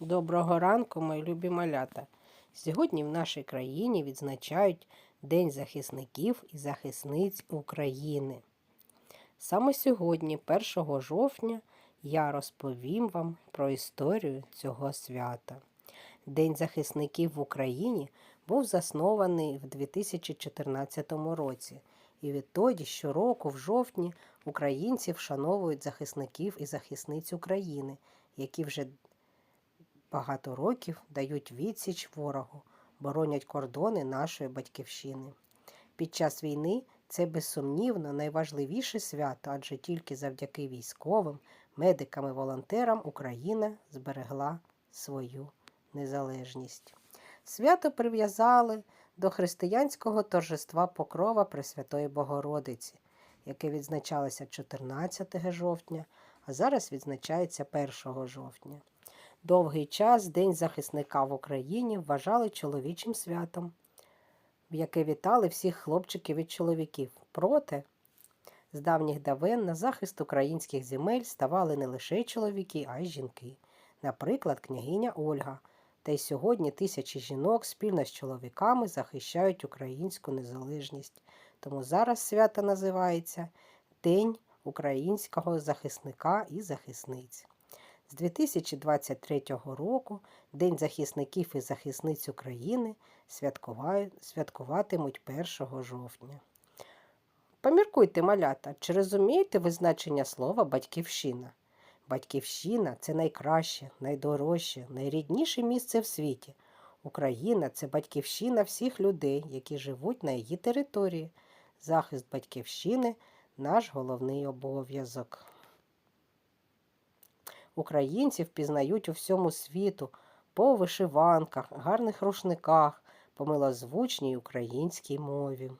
Доброго ранку, мої любі малята. Сьогодні в нашій країні відзначають День захисників і захисниць України. Саме сьогодні, 1 жовтня, я розповім вам про історію цього свята. День захисників в Україні був заснований в 2014 році, і відтоді щороку, в жовтні, українці вшановують захисників і захисниць України, які вже багато років дають відсіч ворогу, боронять кордони нашої батьківщини. Під час війни це безсумнівно найважливіше свято, адже тільки завдяки військовим, медикам і волонтерам Україна зберегла свою незалежність. Свято прив'язали до християнського торжества Покрова Пресвятої Богородиці, яке відзначалося 14 жовтня, а зараз відзначається 1 жовтня. Довгий час День захисника в Україні вважали чоловічим святом, в яке вітали всіх хлопчиків і чоловіків. Проте з давніх давен на захист українських земель ставали не лише чоловіки, а й жінки. Наприклад, княгиня Ольга. Та й сьогодні тисячі жінок спільно з чоловіками захищають українську незалежність. Тому зараз свято називається День українського захисника і захисниць. З 2023 року День захисників і захисниць України святкуватимуть 1 жовтня. Поміркуйте, малята, чи розумієте ви значення слова батьківщина? Батьківщина це найкраще, найдорожче, найрідніше місце в світі. Україна це батьківщина всіх людей, які живуть на її території. Захист батьківщини наш головний обов'язок. Українців пізнають у всьому світу по вишиванках, гарних рушниках, по милозвучній українській мові.